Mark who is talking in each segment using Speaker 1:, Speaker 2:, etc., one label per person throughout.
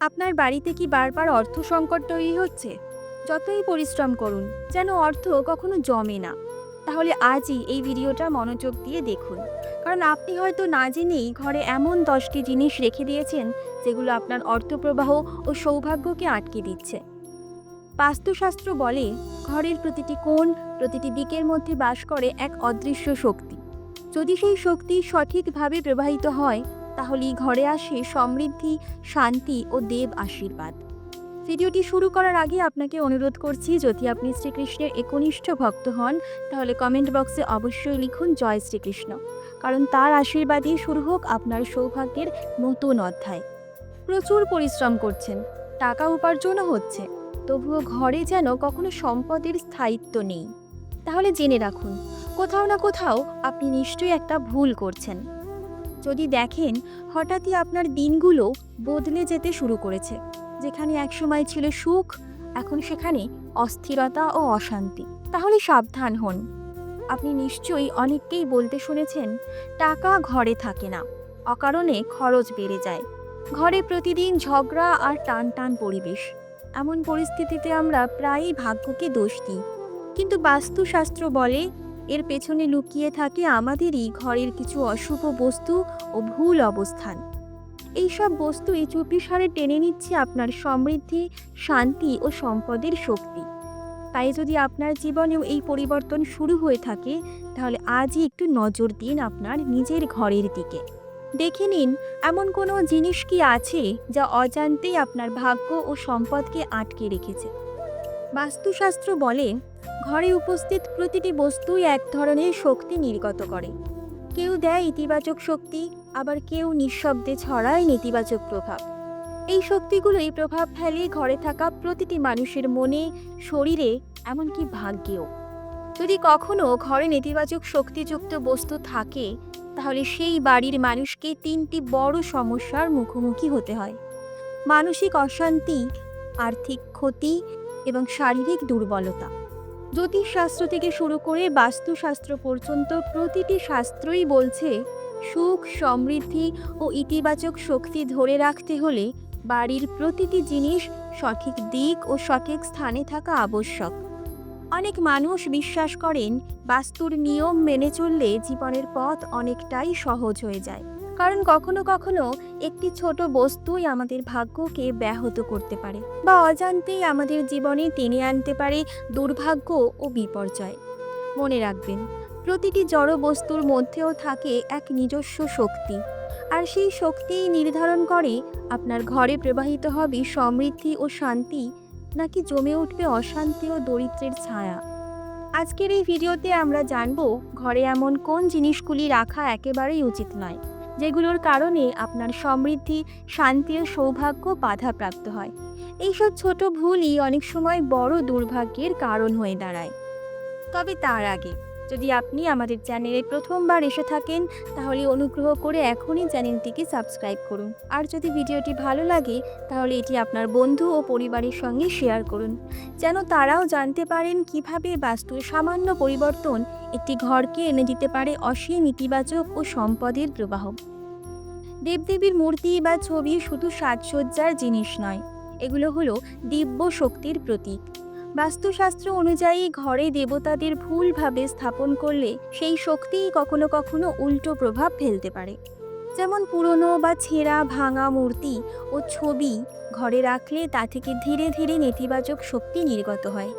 Speaker 1: আপনার বাড়িতে কি বারবার অর্থ সংকট তৈরি হচ্ছে? যতই পরিশ্রম করুন, যেন অর্থ কখনো জমে না। তাহলে আজই এই ভিডিওটা মনোযোগ দিয়ে দেখুন। কারণ আপনি হয়তো না জেনেই ঘরে এমন দশটি জিনিস রেখে দিয়েছেন, যেগুলো আপনার অর্থপ্রবাহ ও সৌভাগ্যকে আটকে দিচ্ছে। বাস্তুশাস্ত্র বলে, ঘরের প্রতিটি কোণ, প্রতিটি দিকের মধ্যে বাস করে এক অদৃশ্য শক্তি। যদি সেই শক্তি সঠিকভাবে প্রবাহিত হয় তাহলেই ঘরে আসে সমৃদ্ধি, শান্তি ও দেব আশীর্বাদ। ভিডিওটি শুরু করার আগে আপনাকে অনুরোধ করছি, যদি আপনি শ্রীকৃষ্ণের একনিষ্ঠ ভক্ত হন, তাহলে কমেন্ট বক্সে অবশ্যই লিখুন, জয় শ্রীকৃষ্ণ। কারণ তার আশীর্বাদই শুরু হোক আপনার সৌভাগ্যের নতুন অধ্যায়। প্রচুর পরিশ্রম করছেন, টাকা উপার্জনও হচ্ছে, তবুও ঘরে যেন কখনো সম্পদের স্থায়িত্ব নেই। তাহলে জেনে রাখুন, কোথাও না কোথাও আপনি নিশ্চয়ই একটা ভুল করছেন। যদি দেখেন, হঠাৎই আপনার দিনগুলো বদলে যেতে শুরু করেছে। যেখানে একসময় ছিল সুখ, এখন সেখানে অস্থিরতা ও অশান্তি। তাহলে সাবধান হন। আপনি নিশ্চয়ই অনেককেই বলতে শুনেছেন, টাকা ঘরে থাকে না, অকারণে খরচ বেড়ে যায়। ঘরে প্রতিদিন ঝগড়া আর টান টান পরিবেশ। এমন পরিস্থিতিতে আমরা প্রায়ই ভাগ্যকে দোষ দিই। কিন্তু বাস্তুশাস্ত্র বলে এর পেছনে লুকিয়ে থাকে আমাদেরই ঘরের কিছু অশুভ বস্তু ও ভুল অবস্থান। এইসব বস্তু বস্তুই চুপিসারে টেনে নিচ্ছে আপনার সমৃদ্ধি, শান্তি ও সম্পদের শক্তি। তাই যদি আপনার জীবনেও এই পরিবর্তন শুরু হয়ে থাকে, তাহলে আজই একটু নজর দিন আপনার নিজের ঘরের দিকে। দেখে নিন, এমন কোনো জিনিস কি আছে যা অজান্তেই আপনার ভাগ্য ও সম্পদকে আটকে রেখেছে? বাস্তুশাস্ত্র বলে ঘরে উপস্থিত প্রতিটি বস্তুই এক ধরনের শক্তি নির্গত করে। কেউ দেয় ইতিবাচক শক্তি, আবার কেউ নিঃশব্দে ছড়ায় নেতিবাচক প্রভাব। এই শক্তিগুলোই প্রভাব ফেলে ঘরে থাকা প্রতিটি মানুষের মনে, শরীরে, এমনকি ভাগ্যেও। যদি কখনো ঘরে নেতিবাচক শক্তিযুক্ত বস্তু থাকে, তাহলে সেই বাড়ির মানুষকে তিনটি বড় সমস্যার মুখোমুখি হতে হয়। মানসিক অশান্তি, আর্থিক ক্ষতি এবং শারীরিক দুর্বলতা। জ্যোতিষশাস্ত্র থেকে শুরু করে বাস্তুশাস্ত্র পর্যন্ত প্রতিটি শাস্ত্রই বলছে, সুখ, সমৃদ্ধি ও ইতিবাচক শক্তি ধরে রাখতে হলে বাড়ির প্রতিটি জিনিস সঠিক দিক ও সঠিক স্থানে থাকা আবশ্যক। অনেক মানুষ বিশ্বাস করেন, বাস্তুর নিয়ম মেনে চললে জীবনের পথ অনেকটাই সহজ হয়ে যায়। কারণ কখনো কখনো একটি ছোট বস্তুই আমাদের ভাগ্যকে ব্যাহত করতে পারে বা অজান্তেই আমাদের জীবনে টেনে আনতে পারে দুর্ভাগ্য ও বিপর্যয়। মনে রাখবেন, প্রতিটি জড় বস্তুর মধ্যেও থাকে এক নিজস্ব শক্তি। আর সেই শক্তিই নির্ধারণ করে আপনার ঘরে প্রবাহিত হবে সমৃদ্ধি ও শান্তি, নাকি জমে উঠবে অশান্তি ও দরিদ্রের ছায়া। আজকের এই ভিডিওতে আমরা জানব, ঘরে এমন কোন জিনিসগুলি রাখা একেবারেই উচিত নয়। যেগুলোর কারণে আপনার সমৃদ্ধি, শান্তি ও সৌভাগ্য বাধাপ্রাপ্ত হয়। এইসব ছোট ভুলই অনেক সময় বড় দুর্ভাগ্যের কারণ হয়ে দাঁড়ায়। তবে তার আগে যদি আপনি আমাদের চ্যানেলে প্রথমবার এসে থাকেন, তাহলে অনুগ্রহ করে এখনই চ্যানেলটিকে সাবস্ক্রাইব করুন। আর যদি ভিডিওটি ভালো লাগে, তাহলে এটি আপনার বন্ধু ও পরিবারের সঙ্গে শেয়ার করুন। যেন তারাও জানতে পারেন কীভাবে বাস্তুর সামান্য পরিবর্তন একটি ঘরকে এনে দিতে পারে অসীম ইতিবাচক ও সম্পদের প্রবাহ। দেবদেবীর মূর্তি বা ছবি শুধু সাজসজ্জার জিনিস নয়, এগুলো হলো দিব্য শক্তির প্রতীক। বাস্তুশাস্ত্র অনুযায়ী ঘরে দেবতাদের ভুলভাবে স্থাপন করলে সেই শক্তিই কখনো কখনো উল্টো প্রভাব ফেলতে পারে। যেমন পুরনো বা ছেঁড়া, ভাঙা মূর্তি ও ছবি ঘরে রাখলে তা থেকে ধীরে ধীরে নেতিবাচক শক্তি নির্গত হয়,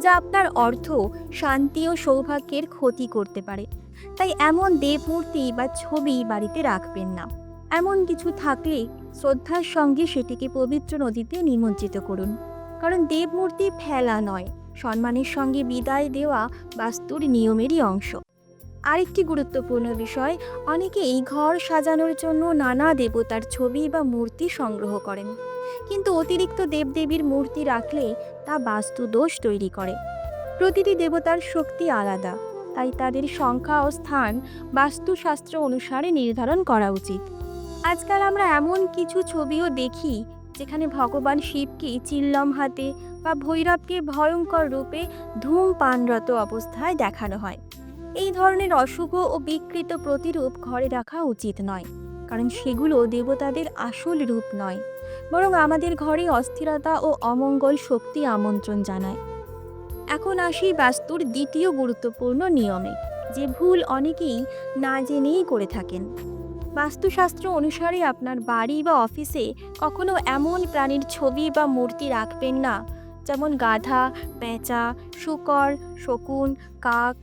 Speaker 1: যা আপনার অর্থ, শান্তি ও সৌভাগ্যের ক্ষতি করতে পারে। তাই এমন দেবমূর্তি বা ছবি বাড়িতে রাখবেন না। এমন কিছু থাকলে শ্রদ্ধার সঙ্গে সেটিকে পবিত্র নদীতে নিমজ্জিত করুন। কারণ দেবমূর্তি ফেলা নয়, সম্মানের সঙ্গে বিদায় দেওয়া বাস্তুর নিয়মেরই অংশ। আরেকটি গুরুত্বপূর্ণ বিষয় অনেকেই ঘর সাজানোর জন্য নানা দেবতার ছবি বা মূর্তি সংগ্রহ করেন। কিন্তু অতিরিক্ত দেবদেবীর মূর্তি রাখলে তা বাস্তু দোষ তৈরি করে। প্রতিটি দেবতার শক্তি আলাদা, তাই তাদের সংখ্যা ও স্থান বাস্তুশাস্ত্র অনুসারে নির্ধারণ করা উচিত। আজকাল আমরা এমন কিছু ছবিও দেখি যেখানে ভগবান শিবকে চিল্লম হাতে বা ভৈরবকে ভয়ঙ্কর রূপে ধূমপানরত অবস্থায় দেখানো হয়। এই ধরনের অশুভ ও বিকৃত প্রতিরূপ ঘরে রাখা উচিত নয়, কারণ সেগুলো দেবতাদের আসল রূপ নয়, বরং আমাদের ঘরে অস্থিরতা ও অমঙ্গল শক্তি আমন্ত্রণ জানায়। এখন আসি বাস্তুর দ্বিতীয় গুরুত্বপূর্ণ নিয়মে, যে ভুল অনেকেই না জেনেই করে থাকেন। বাস্তুশাস্ত্র অনুসারে আপনার বাড়ি বা অফিসে কখনো এমন প্রাণীর ছবি বা মূর্তি রাখবেন না। যেমন গাধা, পেঁচা, শুকর, শকুন, কাক।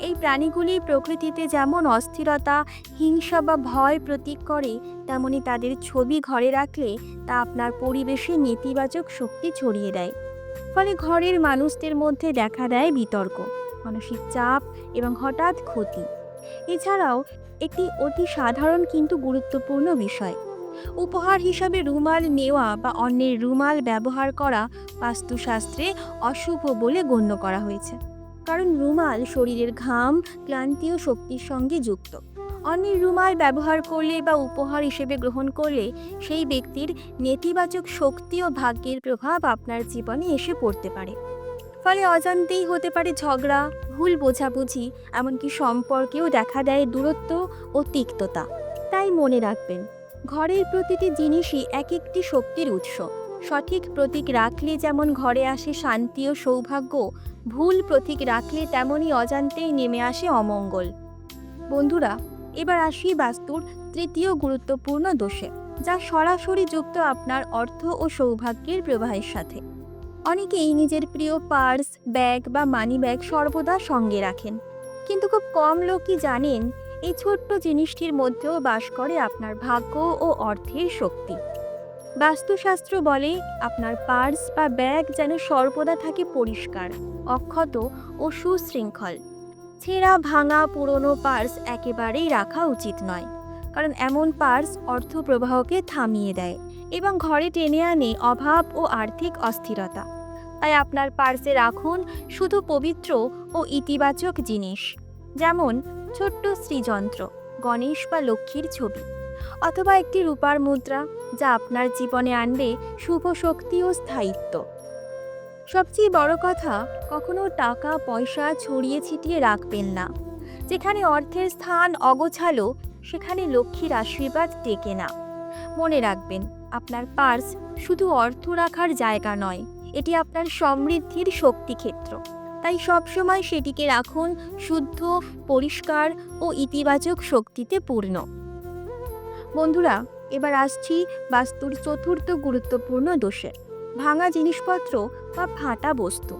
Speaker 1: এই প্রাণীগুলি প্রকৃতিতে যেমন অস্থিরতা, হিংসা বা ভয় প্রতীক করে, তেমনি তাদের ছবি ঘরে রাখলে তা আপনার পরিবেশে নেতিবাচক শক্তি ছড়িয়ে দেয়। ফলে ঘরের মানুষদের মধ্যে দেখা দেয় বিতর্ক, মানসিক চাপ এবং হঠাৎ ক্ষতি। এছাড়াও একটি অতি সাধারণ কিন্তু গুরুত্বপূর্ণ বিষয়। উপহার হিসাবে রুমাল নেওয়া বা অন্যের রুমাল ব্যবহার করা বাস্তুশাস্ত্রে অশুভ বলে গণ্য করা হয়েছে। কারণ রুমাল শরীরের ঘাম, ক্লান্তি ও শক্তির সঙ্গে যুক্ত। অন্যের রুমাল ব্যবহার করলে বা উপহার হিসেবে গ্রহণ করলে সেই ব্যক্তির নেতিবাচক শক্তি ও ভাগ্যের প্রভাব আপনার জীবনে এসে পড়তে পারে। ফলে অজান্তেই হতে পারে ঝগড়া, ভুল বোঝাবুঝি, এমনকি সম্পর্কেও দেখা দেয় দূরত্ব ও তিক্ততা। তাই মনে রাখবেন, ঘরের প্রতিটি জিনিসই এক একটি শক্তির উৎস। সঠিক প্রতীক রাখলে যেমন ঘরে আসে শান্তি ও সৌভাগ্য, ভুল প্রতীক রাখলে তেমনই অজান্তেই নেমে আসে অমঙ্গল। বন্ধুরা, এবার আসি বাস্তুর তৃতীয় গুরুত্বপূর্ণ দোষে, যা সরাসরি যুক্ত আপনার অর্থ ও সৌভাগ্যের প্রবাহের সাথে। অনেকেই নিজের প্রিয় পার্স, ব্যাগ বা মানি ব্যাগ সর্বদা সঙ্গে রাখেন। কিন্তু খুব কম লোকই জানেন এই ছোট্ট জিনিসটির মধ্যেও বাস করে আপনার ভাগ্য ও অর্থের শক্তি। বাস্তুশাস্ত্র বলে আপনার পার্স বা ব্যাগ যেন সর্বদা থাকে পরিষ্কার, অক্ষত ও সুশৃঙ্খল। ছেঁড়া, ভাঙা, পুরনো পার্স একেবারেই রাখা উচিত নয়, কারণ এমন পার্স অর্থ প্রবাহকে থামিয়ে দেয় এবং ঘরে টেনে আনে অভাব ও আর্থিক অস্থিরতা। তাই আপনার পার্সে রাখুন শুধু পবিত্র ও ইতিবাচক জিনিস, যেমন ছোট্ট শ্রীযন্ত্র, গণেশ বা লক্ষ্মীর ছবি, অথবা একটি রূপার মুদ্রা যা আপনার জীবনে আনবে শুভ শক্তি ও স্থায়িত্ব। সবচেয়ে বড় কথা, কখনো টাকা, পয়সা ছড়িয়ে ছিটিয়ে রাখবেন না। যেখানে অর্থের স্থান অগোছালো, সেখানে লক্ষ্মীর আশীর্বাদ টেকে না। মনে রাখবেন, আপনার পার্স শুধু অর্থ রাখার জায়গা নয় এটি আপনার সমৃদ্ধির শক্তিক্ষেত্র। তাই সবসময় সেটিকে রাখুন শুদ্ধ, পরিষ্কার ও ইতিবাচক শক্তিতে পূর্ণ। বন্ধুরা, এবার আসছি বাস্তুর চতুর্থ গুরুত্বপূর্ণ দোষে, ভাঙা জিনিসপত্র বা ফাটা বস্তু।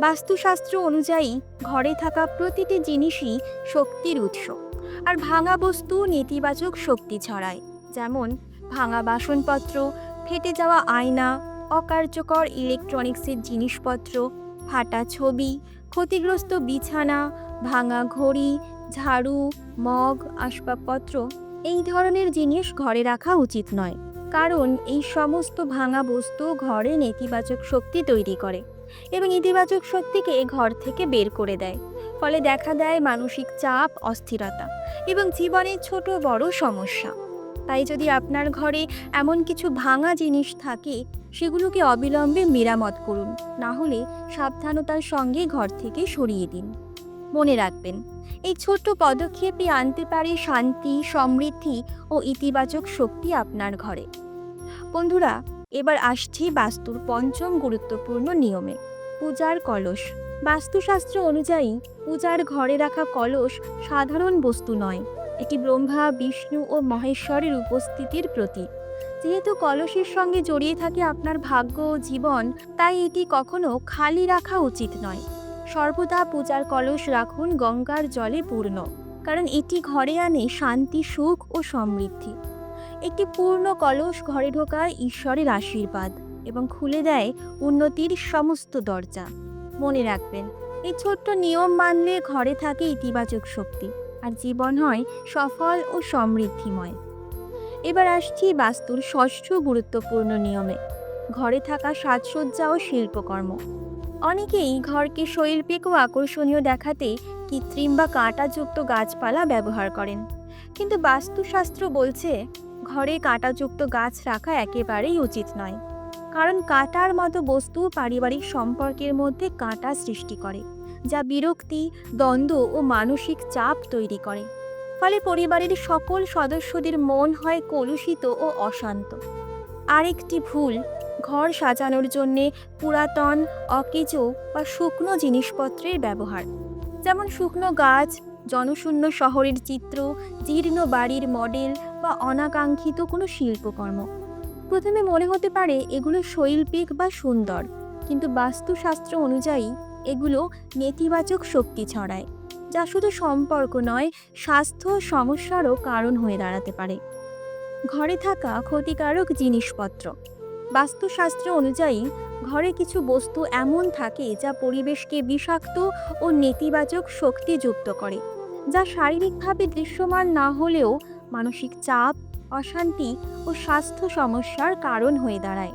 Speaker 1: বাস্তুশাস্ত্র অনুযায়ী, ঘরে থাকা প্রতিটি জিনিসই শক্তির উৎস, আর ভাঙা বস্তু নেতিবাচক শক্তি ছড়ায়, যেমন ভাঙা বাসনপত্র, ফেটে যাওয়া আয়না অকার্যকর ইলেকট্রনিক্সের জিনিসপত্র, ফাটা ছবি, ক্ষতিগ্রস্ত বিছানা, ভাঙা ঘড়ি, ঝাড়ু, মগ, আসবাবপত্র, এই ধরনের জিনিস ঘরে রাখা উচিত নয়। কারণ এই সমস্ত ভাঙা বস্তু ঘরে নেতিবাচক শক্তি তৈরি করে এবং ইতিবাচক শক্তিকে ঘর থেকে বের করে দেয়। ফলে দেখা দেয় মানসিক চাপ, অস্থিরতা এবং জীবনের ছোট বড় সমস্যা। তাই যদি আপনার ঘরে এমন কিছু ভাঙা জিনিস থাকে, সেগুলোকে অবিলম্বে মেরামত করুন না হলে সাবধানতার সঙ্গে ঘর থেকে সরিয়ে দিন। মনে রাখবেন, এই ছোট্ট পদক্ষেপই আনতে পারে শান্তি, সমৃদ্ধি ও ইতিবাচক শক্তি আপনার ঘরে। বন্ধুরা, এবার আসছি বাস্তুর পঞ্চম গুরুত্বপূর্ণ নিয়মে, পূজার কলস। বাস্তুশাস্ত্র অনুযায়ী, পূজার ঘরে রাখা কলস সাধারণ বস্তু নয় এটি ব্রহ্মা, বিষ্ণু ও মহেশ্বরের উপস্থিতির প্রতীক। যেহেতু কলসের সঙ্গে জড়িয়ে থাকে আপনার ভাগ্য ও জীবন, তাই এটি কখনো খালি রাখা উচিত নয়। সর্বদা পূজার কলস রাখুন গঙ্গার জলে পূর্ণ, কারণ এটি ঘরে আনে শান্তি, সুখ ও সমৃদ্ধি। একটি পূর্ণ কলস ঘরে ঢোকায় ঈশ্বরের আশীর্বাদ এবং খুলে দেয় উন্নতির সমস্ত দরজা। মনে রাখবেন, এই ছোট্ট নিয়ম মানলে ঘরে থাকে ইতিবাচক শক্তি। আর জীবন হয় সফল ও সমৃদ্ধিময়। এবার আসছি বাস্তুর ষষ্ঠ গুরুত্বপূর্ণ নিয়মে, ঘরে থাকা সাজসজ্জা ও শিল্পকর্ম। অনেকেই ঘরকে শৈল্পিক ও আকর্ষণীয় দেখাতে কৃত্রিম বা কাঁটাযুক্ত গাছপালা ব্যবহার করেন। কিন্তু বাস্তুশাস্ত্র বলছে, ঘরে কাঁটাযুক্ত গাছ রাখা একেবারেই উচিত নয়। কারণ কাঁটার মতো বস্তু পারিবারিক সম্পর্কের মধ্যে কাঁটা সৃষ্টি করে। যা বিরক্তি, দ্বন্দ্ব ও মানসিক চাপ তৈরি করে। ফলে পরিবারের সকল সদস্যদের মন হয় কলুষিত ও অশান্ত। আরেকটি ভুল, ঘর সাজানোর জন্যে পুরাতন, অকেজো বা শুকনো জিনিসপত্রের ব্যবহার। যেমন শুকনো গাছ, জনশূন্য শহরের চিত্র, জীর্ণ বাড়ির মডেল বা অনাকাঙ্ক্ষিত কোনো শিল্পকর্ম। প্রথমে মনে হতে পারে এগুলো শৈল্পিক বা সুন্দর, কিন্তু বাস্তুশাস্ত্র অনুযায়ী এগুলো নেতিবাচক শক্তি ছড়ায়, যা শুধু সম্পর্ক নয়, স্বাস্থ্য, সমস্যারও কারণ হয়ে দাঁড়াতে পারে। ঘরে থাকা ক্ষতিকারক জিনিসপত্র। বাস্তুশাস্ত্র অনুযায়ী, ঘরে কিছু বস্তু এমন থাকে যা পরিবেশকে বিষাক্ত ও নেতিবাচক শক্তি যুক্ত করে, যা শারীরিকভাবে দৃশ্যমান না হলেও মানসিক চাপ, অশান্তি ও স্বাস্থ্য সমস্যার কারণ হয়ে দাঁড়ায়।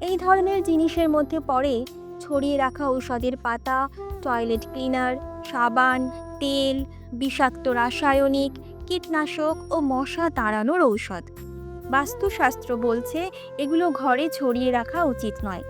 Speaker 1: এই ধরনের জিনিসের মধ্যে পড়ে ছড়িয়ে রাখা ঔষধের পাতা টয়লেট ক্লিনার সাবান, তেল, বিষাক্ত রাসায়নিক, কীটনাশক ও মশা তাড়ানোর ঔষধ। বাস্তুশাস্ত্র বলছে, এগুলো ঘরে ছড়িয়ে রাখা উচিত নয়।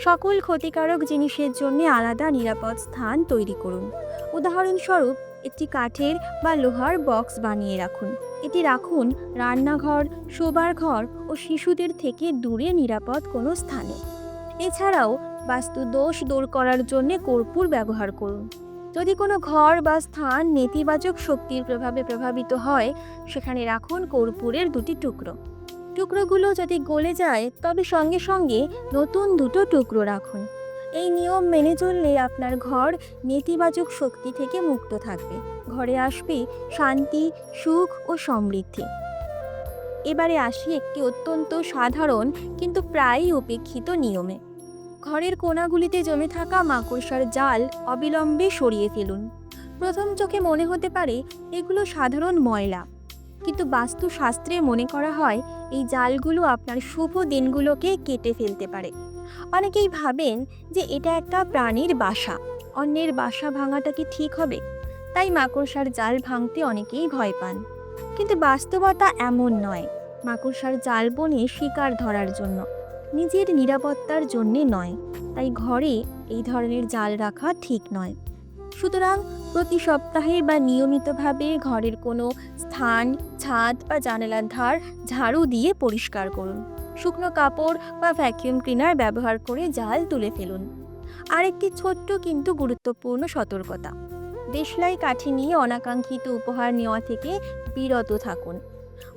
Speaker 1: সকল ক্ষতিকারক জিনিসের জন্য আলাদা নিরাপদ স্থান তৈরি করুন। উদাহরণস্বরূপ, একটি কাঠের বা লোহার বক্স বানিয়ে রাখুন। এটি রাখুন রান্নাঘর, শোবার ঘর ও শিশুদের থেকে দূরে নিরাপদ কোনো স্থানে। এছাড়াও বাস্তু দোষ দূর করার জন্য কর্পূর ব্যবহার করুন। যদি কোনো ঘর বা স্থান নেতিবাচক শক্তির প্রভাবে প্রভাবিত হয়, সেখানে রাখুন কর্পূরের দুটি টুকরো। টুকরোগুলো যদি গলে যায়, তবে সঙ্গে সঙ্গে নতুন দুটো টুকরো রাখুন। এই নিয়ম মেনে চললে আপনার ঘর নেতিবাচক শক্তি থেকে মুক্ত থাকবে। ঘরে আসবে শান্তি, সুখ ও সমৃদ্ধি। এবারে আসি একটি অত্যন্ত সাধারণ কিন্তু প্রায়ই উপেক্ষিত নিয়মে। ঘরের কোণাগুলিতে জমে থাকা মাকড়সার জাল অবিলম্বে সরিয়ে ফেলুন। প্রথম চোখে মনে হতে পারে এগুলো সাধারণ ময়লা। কিন্তু বাস্তুশাস্ত্রে মনে করা হয়, এই জালগুলো আপনার শুভ দিনগুলোকে কেটে ফেলতে পারে। অনেকেই ভাবেন যে এটা একটা প্রাণীর বাসা, অন্যের বাসা ভাঙাটা কি ঠিক হবে? তাই মাকড়সার জাল ভাঙতে অনেকেই ভয় পান। কিন্তু বাস্তবতা এমন নয়, মাকড়সার জাল বনে শিকার ধরার জন্য। নিজের নিরাপত্তার জন্যে নয়, তাই ঘরে এই ধরনের জাল রাখা ঠিক নয়। সুতরাং প্রতি সপ্তাহে বা নিয়মিতভাবে ঘরের কোনো স্থান, ছাদ বা জানালার ধার ঝাড়ু দিয়ে পরিষ্কার করুন। শুকনো কাপড় বা ভ্যাকিউম ক্লিনার ব্যবহার করে জাল তুলে ফেলুন। আরেকটি ছোট্ট কিন্তু গুরুত্বপূর্ণ সতর্কতা, দেশলাই কাঠি নিয়ে অনাকাঙ্ক্ষিত উপহার নেওয়া থেকে বিরত থাকুন।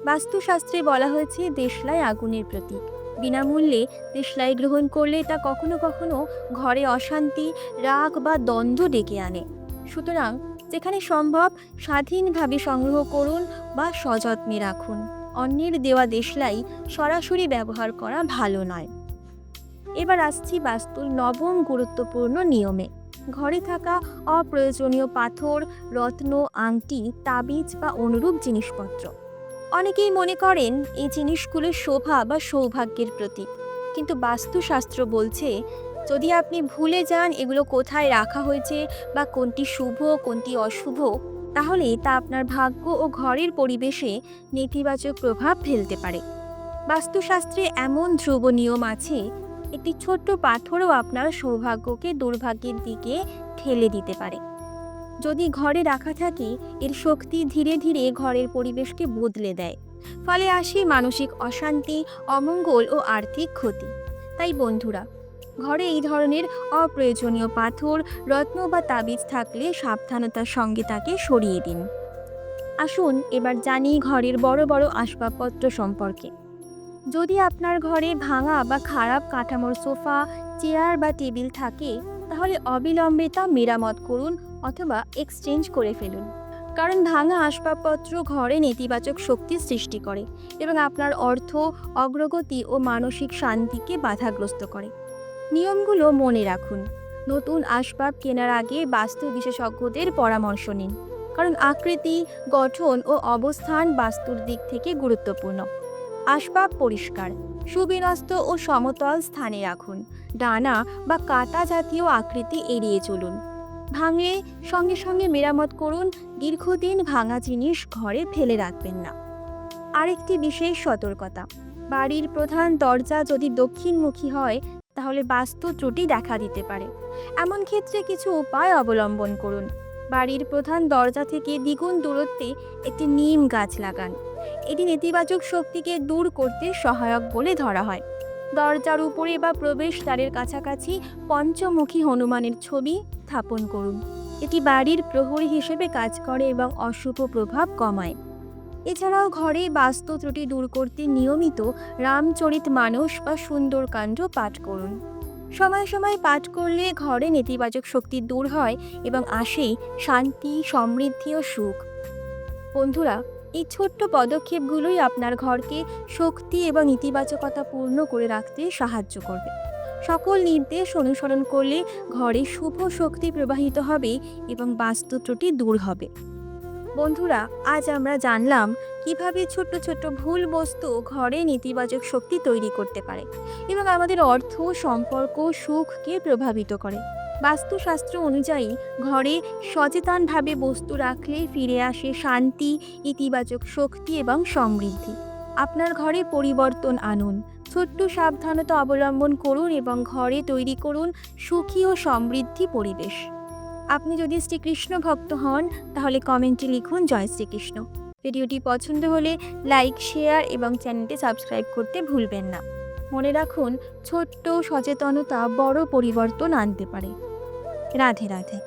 Speaker 1: বাস্তুশাস্ত্রে বলা হয়েছে, দেশলাই আগুনের প্রতীক। বিনামূল্যে দেশলাই গ্রহণ করলে তা কখনো কখনো ঘরে অশান্তি, রাগ বা দ্বন্দ্ব ডেকে আনে। সুতরাং যেখানে সম্ভব স্বাধীনভাবে সংগ্রহ করুন বা সযত্নে রাখুন। অন্যের দেওয়া দেশলাই সরাসরি ব্যবহার করা ভালো নয়। এবার আসছি বাস্তুর নবম গুরুত্বপূর্ণ নিয়মে। ঘরে থাকা অপ্রয়োজনীয় পাথর, রত্ন, আংটি, তাবিজ বা অনুরূপ জিনিসপত্র। অনেকেই মনে করেন এই জিনিসগুলো শোভা বা সৌভাগ্যের প্রতীক। কিন্তু বাস্তুশাস্ত্র বলছে, যদি আপনি ভুলে যান এগুলো কোথায় রাখা হয়েছে বা কোনটি শুভ, কোনটি অশুভ, তাহলে তা আপনার ভাগ্য ও ঘরের পরিবেশে নেতিবাচক প্রভাব ফেলতে পারে। বাস্তুশাস্ত্রে এমন ধ্রুব নিয়ম আছে, একটি ছোট্ট পাথরও আপনার সৌভাগ্যকে দুর্ভাগ্যের দিকে ঠেলে দিতে পারে। যদি ঘরে রাখা থাকে, এর শক্তি ধীরে ধীরে ঘরের পরিবেশকে বদলে দেয়। ফলে আসে মানসিক অশান্তি, অমঙ্গল ও আর্থিক ক্ষতি। তাই বন্ধুরা, ঘরে এই ধরনের অপ্রয়োজনীয় পাথর, রত্ন বা তাবিজ থাকলে সাবধানতার সঙ্গে তাকে সরিয়ে দিন। আসুন এবার জানি ঘরের বড় বড় আসবাবপত্র সম্পর্কে। যদি আপনার ঘরে ভাঙা বা খারাপ কাঠামোর সোফা, চেয়ার বা টেবিল থাকে, তাহলে অবিলম্বে তা মেরামত করুন অথবা এক্সচেঞ্জ করে ফেলুন। কারণ ভাঙা আসবাবপত্র ঘরে নেতিবাচক শক্তি সৃষ্টি করে এবং আপনার অর্থ, অগ্রগতি ও মানসিক শান্তিকে বাধাগ্রস্ত করে। নিয়মগুলো মনে রাখুন। নতুন আসবাব কেনার আগে বাস্তু বিশেষজ্ঞদের পরামর্শ নিন। কারণ আকৃতি, গঠন ও অবস্থান বাস্তুর দিক থেকে গুরুত্বপূর্ণ। আসবাব পরিষ্কার সুবিন্যস্ত ও সমতল স্থানে রাখুন। ডানা বা কাটা জাতীয় আকৃতি এড়িয়ে চলুন। ভাঙলে সঙ্গে সঙ্গে মেরামত করুন, দীর্ঘদিন ভাঙা জিনিস ঘরে ফেলে রাখবেন না। আরেকটি বিশেষ সতর্কতা, বাড়ির প্রধান দরজা যদি দক্ষিণমুখী হয়, তাহলে বাস্তু ত্রুটি দেখা দিতে পারে। এমন ক্ষেত্রে কিছু উপায় অবলম্বন করুন। বাড়ির প্রধান দরজা থেকে দ্বিগুণ দূরত্বে একটি নিম গাছ লাগান। এটি নেতিবাচক শক্তিকে দূর করতে সহায়ক বলে ধরা হয়। দরজার উপরে বা প্রবেশদ্বারের কাছাকাছি পঞ্চমুখী হনুমানের ছবি স্থাপন করুন। এটি বাড়ির প্রহরী হিসেবে কাজ করে এবং অশুভ প্রভাব কমায়। এছাড়াও ঘরে বাস্তু ত্রুটি দূর করতে নিয়মিত রামচরিত মানস বা সুন্দরকাণ্ড পাঠ করুন। সময় সময় পাঠ করলে ঘরে নেতিবাচক শক্তি দূর হয় এবং আসে শান্তি, সমৃদ্ধি ও সুখ। বন্ধুরা এই ছোট্ট পদক্ষেপগুলোই আপনার ঘরকে শক্তি এবং ইতিবাচকতা পূর্ণ করে রাখতে সাহায্য করবে। সকল নির্দেশ অনুসরণ করলে ঘরে শুভ শক্তি প্রবাহিত হবে এবং বাস্তু ত্রুটি দূর হবে। বন্ধুরা, আজ আমরা জানলাম কীভাবে ছোট্ট ছোট্ট ভুল বস্তু ঘরে নেতিবাচক শক্তি তৈরি করতে পারে এবং আমাদের অর্থ, সম্পর্ক, সুখকে প্রভাবিত করে। বাস্তুশাস্ত্র অনুযায়ী ঘরে সচেতনভাবে বস্তু রাখলে ফিরে আসে শান্তি, ইতিবাচক শক্তি এবং সমৃদ্ধি। আপনার ঘরে পরিবর্তন আনুন, ছোট্ট সাবধানতা অবলম্বন করুন এবং ঘরে তৈরি করুন সুখী ও সমৃদ্ধি পরিবেশ। আপনি যদি শ্রীকৃষ্ণ ভক্ত হন, তাহলে কমেন্টে লিখুন, জয় শ্রীকৃষ্ণ। ভিডিওটি পছন্দ হলে লাইক, শেয়ার এবং চ্যানেলটি সাবস্ক্রাইব করতে ভুলবেন না। মনে রাখুন, ছোট্ট সচেতনতা বড় পরিবর্তন আনতে পারে। রাধে রাধে।